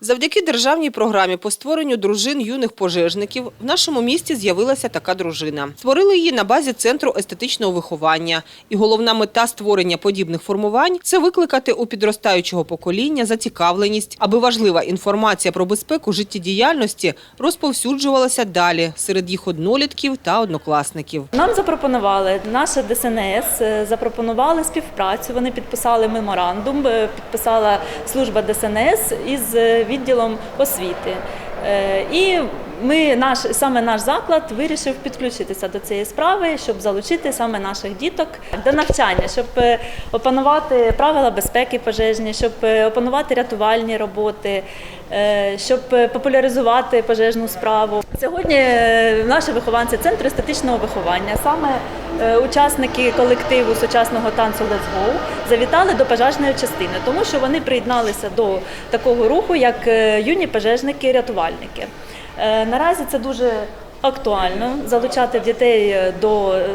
Завдяки державній програмі по створенню дружин юних пожежників в нашому місті з'явилася така дружина. Створили її на базі центру естетичного виховання. І головна мета створення подібних формувань це викликати у підростаючого покоління зацікавленість, аби важлива інформація про безпеку життєдіяльності розповсюджувалася далі серед їх однолітків та однокласників. Нам запропонували наше ДСНС, е, запропонували співпрацю. Вони підписали меморандум, е, підписала служба ДСНС із е, відділом освіти. Е, І ми наш саме наш заклад вирішив підключитися до цієї справи, щоб залучити саме наших діток до навчання, щоб е, опанувати правила безпеки пожежні, щоб е, опанувати рятувальні роботи, щоб популяризувати пожежну справу. Сьогодні наші вихованці центру естетичного виховання, саме учасники колективу сучасного танцю Let's Go завітали до пожежної частини, тому що вони приєдналися до такого руху, як е, юні пожежники-рятувальники. Е, Наразі це дуже актуально залучати дітей е, до е,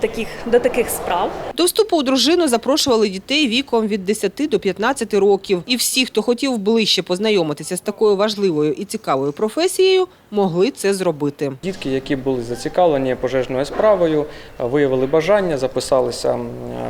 таких, до таких справ. До вступу у дружину запрошували дітей віком від 10 до 15 років. І всі, хто хотів ближче познайомитися з такою важливою і цікавою професією, могли це зробити. Дітки, які були зацікавлені пожежною справою, виявили бажання, записалися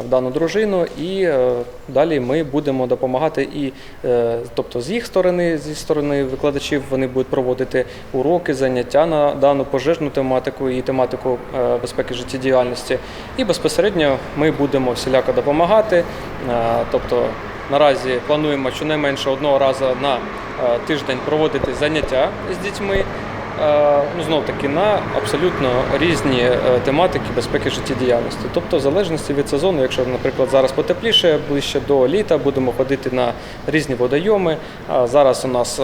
в дану дружину, і е, далі ми будемо допомагати і е, тобто з їх сторони, зі сторони викладачів, вони будуть проводити уроки, заняття на дану пожежну тематику і тематику е, безпеки життєдіяльності. І безпосередньо ми будемо всіляко допомагати. Е, Тобто наразі плануємо щонайменше одного разу на е, тиждень проводити заняття з дітьми. Е, ну знов таки на абсолютно різні тематики безпеки життєдіяльності. Тобто, в залежності від сезону, якщо, наприклад, зараз потепліше, ближче до літа, будемо ходити на різні водойоми. Зараз у нас,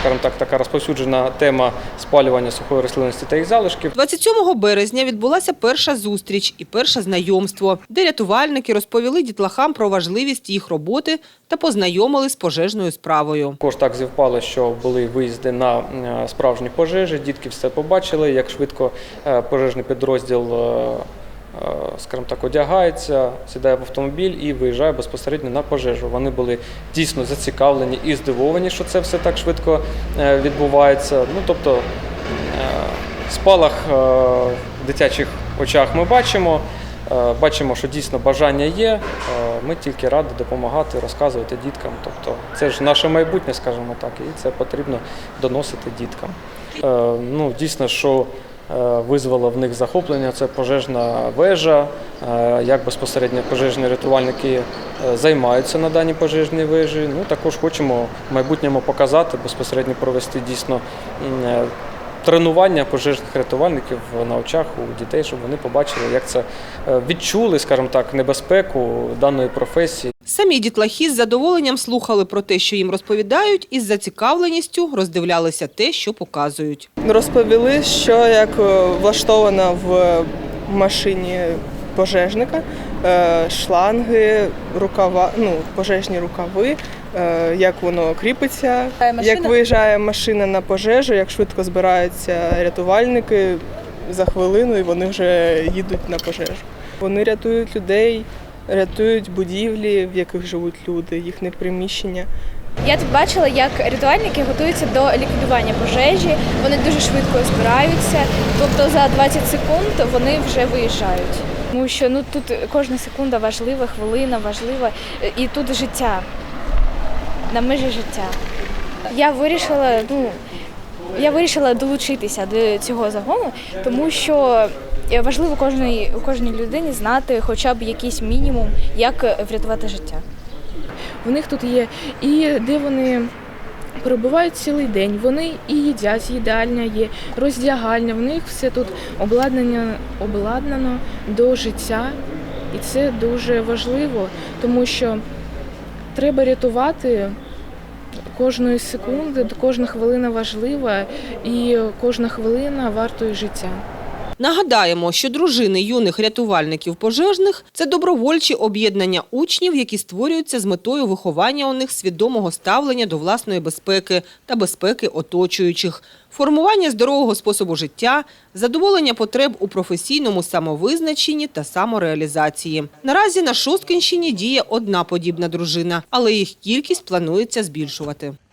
скажімо так, така розповсюджена тема спалювання сухої рослинності та їх залишків. 27 березня відбулася перша зустріч і перше знайомство, де рятувальники розповіли дітлахам про важливість їх роботи та познайомили з пожежною справою. Також так зівпало, що були виїзди на е, справжні пожежі. Дітки все побачили, як швидко е, пожежний підрозділ, е, скажімо так, одягається, сідає в автомобіль і виїжджає безпосередньо на пожежу. Вони були дійсно зацікавлені і здивовані, що це все так швидко е, відбувається. Ну тобто е, спалах е, в дитячих очах ми бачимо. Е, Бачимо, що дійсно бажання є. Е, Ми тільки раді допомагати, розказувати діткам. Тобто це ж наше майбутнє, скажімо так, і це потрібно доносити діткам. Е, Ну, дійсно, що е, визвало в них захоплення, це пожежна вежа, е, як безпосередньо пожежні рятувальники е, займаються на даній пожежній вежі. Ну, також хочемо в майбутньому показати, безпосередньо провести дійсно тренування пожежних рятувальників на очах у дітей, щоб вони побачили, як це е, відчули, скажімо так, небезпеку даної професії. Самі дітлахи з задоволенням слухали про те, що їм розповідають, і з зацікавленістю роздивлялися те, що показують. Розповіли, що як е, влаштовано в машині пожежника, е, шланги, рукава, ну, пожежні рукави, е, як воно кріпиться, як виїжджає машина на пожежу, як швидко збираються рятувальники за хвилину і вони вже їдуть на пожежу. Вони рятують людей, рятують будівлі, в яких живуть люди, їхні приміщення. Я тут бачила, як рятувальники готуються до ліквідування пожежі. Вони дуже швидко збираються. Тобто за 20 секунд вони вже виїжджають. Тому що ну тут кожна секунда важлива, хвилина важлива, і тут життя на межі життя. Я вирішила, ну я вирішила долучитися до цього загону, тому що важливо кожній кожній людині знати хоча б якийсь мінімум, як врятувати життя. В них тут є і де вони перебувають цілий день. Вони і їдять, їдальня є, роздягальня. В них все тут обладнання обладнано до життя, і це дуже важливо, тому що треба рятувати. Кожної секунди, кожна хвилина важлива, і кожна хвилина вартує життя. Нагадаємо, що дружини юних рятувальників пожежних це добровольчі об'єднання учнів, які створюються з метою виховання у них свідомого ставлення до власної безпеки та безпеки оточуючих, формування здорового способу життя, задоволення потреб у професійному самовизначенні та самореалізації. Наразі на Шосткинщині діє одна подібна дружина, але їх кількість планується збільшувати.